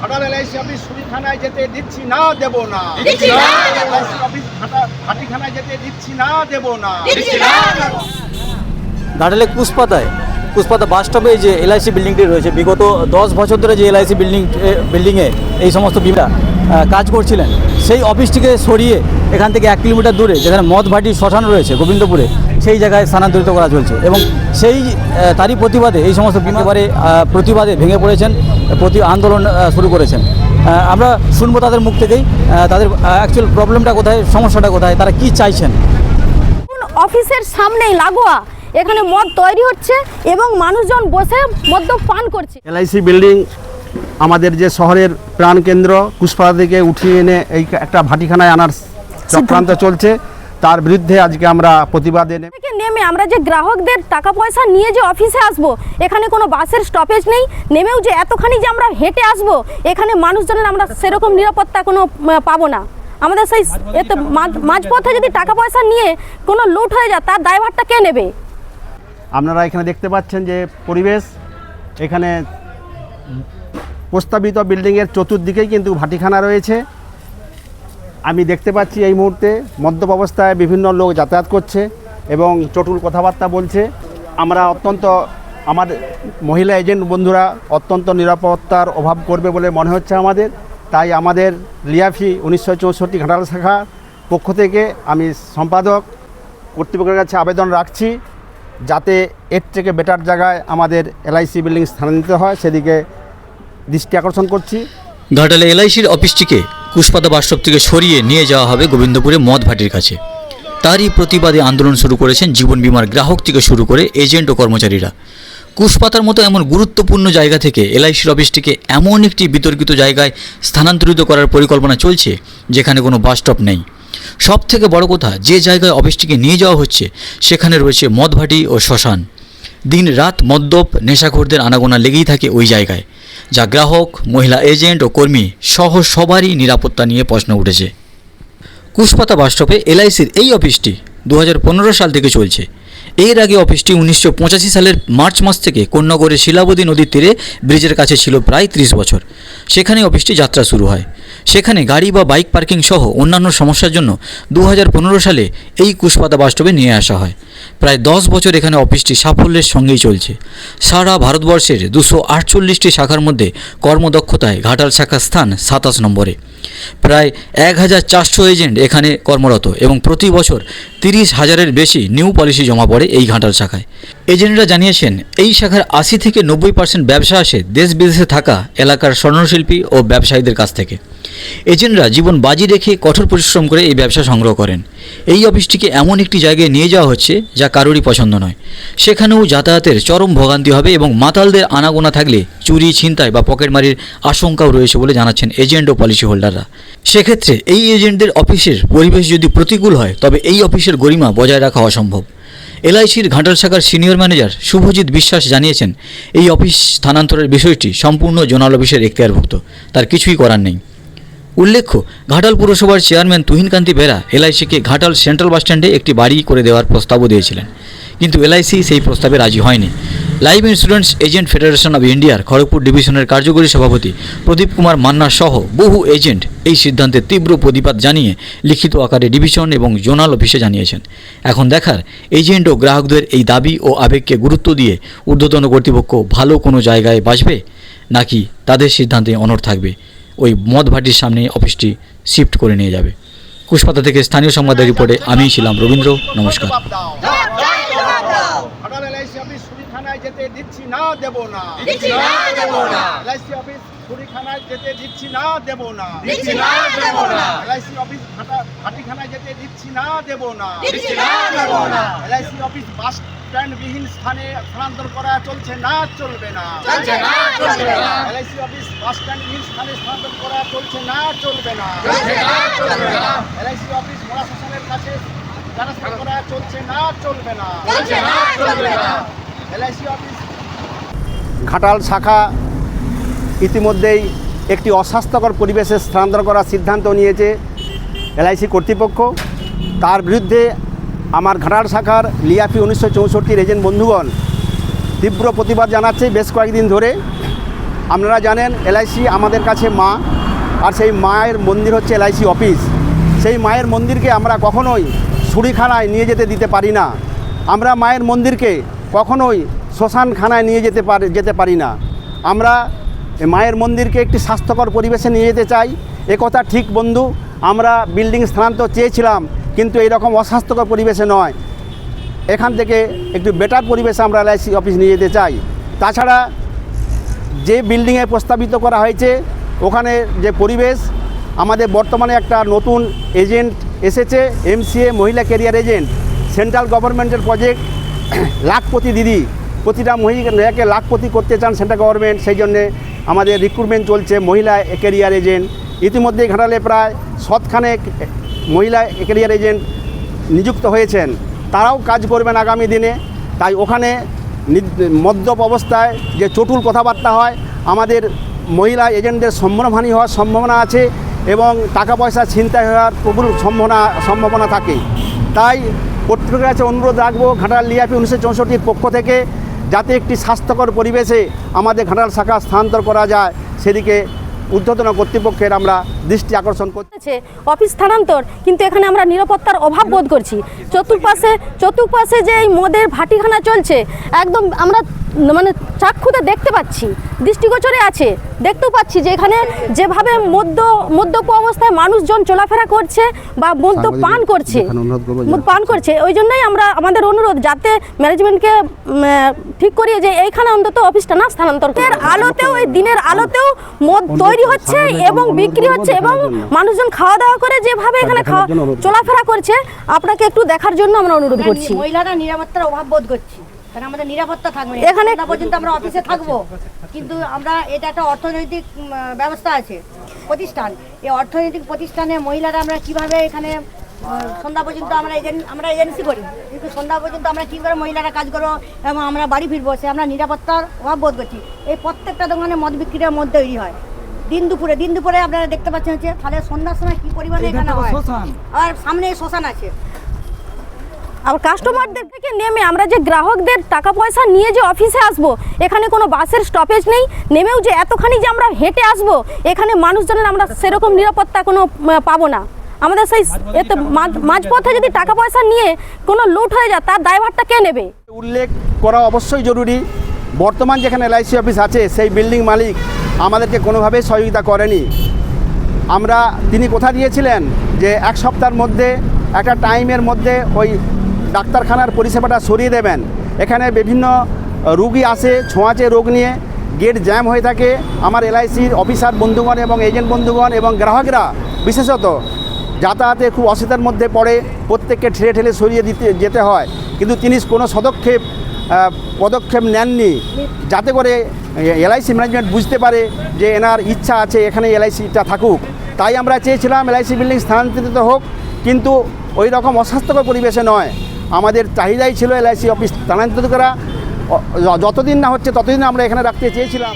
Ghatal LIC office সুরিখানায় যেতে দিচ্ছি না দেব না দিচ্ছি না, দেব না। এলআইসি অফিস ঘাটিখানায় যেতে দিচ্ছি না দেব না দিচ্ছি না, দেব না। ঘাটালে কুসপাতায় কুসপাতা বাস স্টপে যে এলআইসি বিল্ডিংটি রয়েছে বিগত দশ বছর ধরে যে এলআইসি বিল্ডিং বিল্ডিংয়ে এই সমস্ত বিমা কাজ করছিলেন সেই অফিসটিকে সরিয়ে এখান থেকে এক কিলোমিটার দূরে যেখানে মদ ভাটি শ্মশান রয়েছে গোবিন্দপুরে সেই জায়গায় স্থানান্তরিত করা চলছে এবং সেই তারই প্রতিবাদে এই সমস্ত বিমা এবারে আহ, প্রতিবাদে ভেঙে পড়েছেন প্রতি আন্দোলন শুরু করেছেন। আমরা শুনব তাদের মুখ থেকেই তাদের অ্যাকচুয়াল প্রবলেমটা কোথায় সমস্যাটা কোথায় তারা কি চাইছেন? কোন অফিসের সামনেই লাগোয়া এখানে মদ তৈরি হচ্ছে এবং মানুষজন বসে মদ্য পান করছে। এলআইসি বিল্ডিং আমাদের যে শহরের প্রাণকেন্দ্র কুশপাড়া থেকে উঠিয়ে এনে এই একটা ভাটিখানায় আনার চক্রান্ত চলছে। তার বিরুদ্ধে আজকে আমরা প্রতিবাদে নেমে আমরা যে গ্রাহকদের টাকা পয়সা নিয়ে যে অফিসে আসব এখানে কোনো বাসের স্টপেজ নেই নেমেও যে এতখানি যে আমরা হেঁটে আসব এখানে মানুষজনের আমরা সেরকম নিরাপত্তা কোনো পাবো না। আমাদের সেই এতে মাঝ- মাঝপথে যদি টাকা পয়সা নিয়ে কোনো লুট হয়ে যায় তার দায়ভারটা কে নেবে? আপনারা এখানে দেখতে পাচ্ছেন যে পরিবেশ এখানে প্রস্তাবিত বিল্ডিংয়ের চতুর্দিকেই কিন্তু ভাটিখানা রয়েছে। আমি দেখতে পাচ্ছি এই মুহূর্তে মদ্যপ অবস্থায় বিভিন্ন লোক যাতায়াত করছে এবং চটুল কথাবার্তা বলছে। আমরা অত্যন্ত আমার মহিলা এজেন্ট বন্ধুরা অত্যন্ত নিরাপত্তার অভাব করবে বলে মনে হচ্ছে আমাদের। তাই আমাদের লিয়াফি উনিশশো চৌষট্টি ঘাটাল শাখার পক্ষ থেকে আমি সম্পাদক কর্তৃপক্ষের কাছে আবেদন রাখছি যাতে এর থেকে বেটার জায়গায় আমাদের এলআইসি বিল্ডিং স্থানান্তরিত হয়। সেদিকে দৃষ্টি আকর্ষণ করছি। ঘাটালে এলআইসির অফিসটিকে কুশপাতা বাসস্টপ থেকে সরিয়ে নিয়ে যাওয়া হবে গোবিন্দপুরে মদ ভাটির কাছে। তারই প্রতিবাদে আন্দোলন শুরু করেছেন জীবন বিমার গ্রাহক থেকে শুরু করে এজেন্ট ও কর্মচারীরা। কুশপাতার মতো এমন গুরুত্বপূর্ণ জায়গা থেকে এলআইসির অফিসটিকে এমন একটি বিতর্কিত জায়গায় স্থানান্তরিত করার পরিকল্পনা চলছে, যেখানে কোনো বাস স্টপ নেই। সব থেকে বড় কথা, যে জায়গায় অফিসটিকে নিয়ে যাওয়া হচ্ছে, সেখানে রয়েছে মদভাটি ও শ্মশান। দিন রাত মদ্যপ, নেশাখোরদের আনাগোনা লেগেই থাকে ওই জায়গায়, যা গ্রাহক, মহিলা এজেন্ট ও কর্মী সহ সবারই নিরাপত্তা নিয়ে প্রশ্ন উঠেছে। কুশপাতা বাসস্টপে এলআইসির এই অফিসটি দু হাজার পনেরো সাল থেকে চলছে। এর আগে অফিসটি উনিশশো পঁচাশি সালের মার্চ মাস থেকে কোন্নগরের শিলাবতী নদীর তীরে ব্রিজের কাছে ছিল প্রায় ত্রিশ বছর। সেখানে অফিসটি যাত্রা শুরু হয়। সেখানে গাড়ি বা বাইক পার্কিং সহ অন্যান্য সমস্যার জন্য দু হাজার পনেরো সালে এই কুশপাতা বাসস্টপে নিয়ে আসা হয়। প্রায় দশ বছর এখানে অফিসটি সাফল্যের সঙ্গেই চলছে। সারা ভারতবর্ষের দুশো আটচল্লিশটি শাখার মধ্যে কর্মদক্ষতায় ঘাটাল শাখার স্থান সাতাশ নম্বরে। প্রায় এক হাজার চারশো এজেন্ট এখানে কর্মরত এবং প্রতি বছর তিরিশ হাজারের বেশি নিউ পলিসি জমা পড়ে এই ঘাটাল শাখায়। এজেন্টরা জানিয়েছেন, এই শাখার আশি থেকে নব্বই পার্সেন্ট ব্যবসা আসে দেশ বিদেশে থাকা এলাকার স্বর্ণশিল্পী ও ব্যবসায়ীদের কাছ থেকে। এজেন্টরা জীবন বাজি রেখে কঠোর পরিশ্রম করে এই ব্যবসা সংগ্রহ করেন। এই অফিসটিকে এমন একটি জায়গায় নিয়ে যাওয়া হচ্ছে যা কারোরই পছন্দ নয়। সেখানেও যাতায়াতের চরম ভোগান্তি হবে এবং মাতালদের আনাগোনা থাকলে চুরি, ছিনতাই বা পকেটমারির আশঙ্কাও রয়েছে বলে জানাচ্ছেন এজেন্ট ও পলিসি হোল্ডাররা। সেক্ষেত্রে এই এজেন্টদের অফিসের পরিবেশ যদি প্রতিকূল হয়, তবে এই অফিসের গরিমা বজায় রাখা অসম্ভব। এলআইসির ঘাটাল শাখার সিনিয়র ম্যানেজার শুভজিৎ বিশ্বাস জানিয়েছেন, এই অফিস স্থানান্তরের বিষয়টি সম্পূর্ণ জোনাল অফিসের এখতিয়ারভুক্ত, তার কিছুই করার নেই। উল্লেখ্য, ঘাটাল পুরসভার চেয়ারম্যান তুহিনকান্তি বেরা এলআইসিকে ঘাটাল সেন্ট্রাল বাস স্ট্যান্ডে একটি বাড়ি করে দেওয়ার প্রস্তাবও দিয়েছিলেন। কিন্তু এলআইসি সেই প্রস্তাবে রাজি হয়নি। Life insurance agent federation of ইন্ডিয়ার খড়গপুর ডিভিশনের কার্যকরী সভাপতি প্রদীপ কুমার মান্না সহ বহু এজেন্ট এই সিদ্ধান্তে তীব্র প্রতিবাদ জানিয়ে লিখিত আকারে ডিভিশন এবং জোনাল অফিসে জানিয়েছেন। এখন দেখার, এজেন্ট ও গ্রাহকদের এই দাবি ও আবেগকে গুরুত্ব দিয়ে ঊর্ধ্বতন কর্তৃপক্ষ ভালো কোনো জায়গায় বাঁচবে নাকি তাদের সিদ্ধান্তে অনড় থাকবে? ওই মদ ভাটির সামনে অফিসটি শিফট করে নিয়ে যাবে কুশপাতা থেকে স্থানীয় সংবাদের রিপোর্টে আমি ছিলাম রবীন্দ্র নমস্কার যেতে দিচ্ছি না দেব না দিচ্ছি না, দেব না। এলআইসি অফিস যেতে দিচ্ছি না দেব না দিচ্ছি না, দেব না। এলআইসি অফিস ঘাটা- ঘাটিখানায় যেতে দিচ্ছি না দেব না দিচ্ছি না, দেব না। এলআইসি অফিস বাস স্ট্যান্ডবিহীন স্থানে স্থানান্তর করা চলছে না চলবে না চলছে না, চলবে না। এলআইসি অফিস বাস স্ট্যান্ডবিহীন স্থানে স্থানান্তর করা চলছে না চলবে না চলছে না, চলবে না। এলআইসি অফিস মোড়া শ্মশানের কাছে ট্রান্সফার করা চলছে না চলবে না চলছে না, চলবে না। এলআইসি অফিস ঘাটাল শাখা ইতিমধ্যেই একটি অস্বাস্থ্যকর পরিবেশে স্থানান্তর করার সিদ্ধান্ত নিয়েছে এলআইসি কর্তৃপক্ষ তার বিরুদ্ধে আমার ঘাটাল শাখার লিয়াফি উনিশশো চৌষট্টির এজেন্ট বন্ধুগণ, তীব্র প্রতিবাদ জানাচ্ছে বেশ কয়েকদিন ধরে। আপনারা জানেন এলআইসি আমাদের কাছে মা, আর সেই মায়ের মন্দির হচ্ছে এলআইসি অফিস। সেই মায়ের মন্দিরকে আমরা কখনোই ছুরিখানায় নিয়ে যেতে দিতে পারি না। আমরা মায়ের মন্দিরকে কখনোই শ্মশানখানায় নিয়ে যেতে পারি যেতে পারি না। আমরা মায়ের মন্দিরকে একটি স্বাস্থ্যকর পরিবেশে নিয়ে যেতে চাই। একথা ঠিক, বন্ধু, আমরা বিল্ডিং স্থানান্তর চেয়েছিলাম কিন্তু এইরকম অস্বাস্থ্যকর পরিবেশে নয়। এখান থেকে একটু বেটার পরিবেশে আমরা এলআইসি অফিস নিয়ে যেতে চাই। তাছাড়া যে বিল্ডিংয়ে প্রস্তাবিত করা হয়েছে, ওখানে যে পরিবেশ, আমাদের বর্তমানে একটা নতুন এজেন্ট এসেছে এমসিএ মহিলা ক্যারিয়ার এজেন্ট সেন্ট্রাল গভর্নমেন্টের প্রজেক্ট লাখপতি দিদি। প্রতিটা মহিলাকে লাখপতি করতে চান সেন্ট্রাল গভর্নমেন্ট সেই জন্যে আমাদের রিক্রুটমেন্ট চলছে, মহিলা ক্যারিয়ার এজেন্ট ইতিমধ্যে ঘাটালে প্রায় শতখানেক মহিলা ক্যারিয়ার এজেন্ট নিযুক্ত হয়েছেন, তারাও কাজ করবেন আগামী দিনে। তাই ওখানে মদ্যপ অবস্থায় যে চটুল কথাবার্তা হয়, আমাদের মহিলা এজেন্টদের সম্মানহানি হওয়ার সম্ভাবনা আছে এবং টাকা পয়সা ছিনতাই হওয়ার প্রবল সম্ভাবনা সম্ভাবনা থাকে। তাই প্রত্যেকের কাছে অনুরোধ রাখব, ঘাটাল লিয়াপি উনিশশো চৌষট্টির পক্ষ থেকে যাতে একটি স্বাস্থ্যকর পরিবেশে আমাদের ঘাটাল শাখা স্থানান্তর করা যায়, সেদিকে ঊর্ধ্বতন কর্তৃপক্ষের আমরা দৃষ্টি আকর্ষণ করছি আছে অফিস স্থানান্তর কিন্তু এখানে আমরা নিরাপত্তার অভাব বোধ করছি। চতুর্পাশে চতুর্পাশে যে এই মদের ভাটিখানা চলছে একদম আমরা মানে চাক্ষুতে দেখতে পাচ্ছি। দৃষ্টিগোচরে আছে দেখতেও পাচ্ছি যে এখানে যেভাবে মদ্য মদ্যপ অবস্থায় মানুষজন চলাফেরা করছে বা মদ্য পান করছে পান করছে ওই জন্যই আমরা আমাদের অনুরোধ যাতে ম্যানেজমেন্টকে ঠিক করিয়ে যে এইখানে অন্তত অফিসটা না স্থানান্তর আলোতেও এই দিনের আলোতেও মদ তৈরি হচ্ছে এবং বিক্রি হচ্ছে। এবং মানুষজন খাওয়া দাওয়া করে যেভাবে এখানে খাওয়া চলাফেরা করছে আপনাকে একটু দেখার জন্য আমরা অনুরোধ করছি। মহিলারা নিরাপত্তার অভাব বোধ করছি। কারণ আমাদের নিরাপত্তা থাকবে না। এখানে- এখানে পর্যন্ত আমরা অফিসে থাকব। কিন্তু আমরা এটা একটা অর্থনৈতিক ব্যবস্থা আছে প্রতিষ্ঠান। এই অর্থনৈতিক প্রতিষ্ঠানে মহিলারা আমরা কীভাবে এখানে সন্ধ্যা পর্যন্ত আমরা এজেন্ট আমরা এজেন্সি করি? কিন্তু সন্ধ্যা পর্যন্ত আমরা কী করে মহিলারা কাজ করব এবং আমরা বাড়ি ফিরবো? সে আমরা নিরাপত্তার অভাব বোধ করছি। এই প্রত্যেকটা দোকানে মদ বিক্রির মদ তৈরি হয়। দিন দুপুরে দিন দুপুরে আপনারা দেখতে পাচ্ছেন হচ্ছে তাহলে সন্ধ্যার সময় কি পরিমাণে এখানে হয়? আর সামনে শ্মশান আছে। আবার কাস্টমারদের থেকে নেমে আমরা যে গ্রাহকদের টাকা পয়সা নিয়ে যে অফিসে আসব এখানে কোনো বাসের স্টপেজ নেই? নেমেও যে এতখানি যে আমরা হেঁটে আসব এখানে মানুষজনের আমরা সেরকম নিরাপত্তা কোনো পাবো না। আমাদের সেই এতে মাঝ- মাঝপথে যদি টাকা পয়সা নিয়ে কোনো লুট হয়ে যায় তার দায়ভারটা কে নেবে? উল্লেখ করা অবশ্যই জরুরি। বর্তমান যেখানে এলআইসি অফিস আছে, সেই বিল্ডিং মালিক আমাদেরকে কোনোভাবেই সহযোগিতা করেনি। আমরা, তিনি কথা দিয়েছিলেন যে এক সপ্তাহের মধ্যে, একটা টাইমের মধ্যে ওই ডাক্তারখানার পরিষেবাটা সরিয়ে দেবেন। এখানে বিভিন্ন রুগী আসে, ছোঁয়াচে রোগ নিয়ে, গেট জ্যাম হয়ে থাকে। আমার এলআইসির অফিসার বন্ধুগণ এবং এজেন্ট বন্ধুগণ এবং গ্রাহকরা বিশেষত যাতায়াতে খুব অসুবিধার মধ্যে পড়ে, প্রত্যেককে ঠেলে ঠেলে সরিয়ে দিতে, যেতে হয়। কিন্তু তিনি কোনো সদক্ষেপ পদক্ষেপ নেননি। যাতে করে এলআইসি ম্যানেজমেন্ট বুঝতে পারে যে এনার ইচ্ছা আছে এখানে এলআইসিটা থাকুক। তাই আমরা চেয়েছিলাম এলআইসি বিল্ডিং স্থানান্তরিত হোক কিন্তু ওই রকম অস্বাস্থ্যকর পরিবেশে নয়। আমাদের চাহিদাই ছিল এলআইসি অফিস স্থানান্তরিত করা। যতদিন না হচ্ছে ততদিন আমরা এখানে রাখতে চেয়েছিলাম।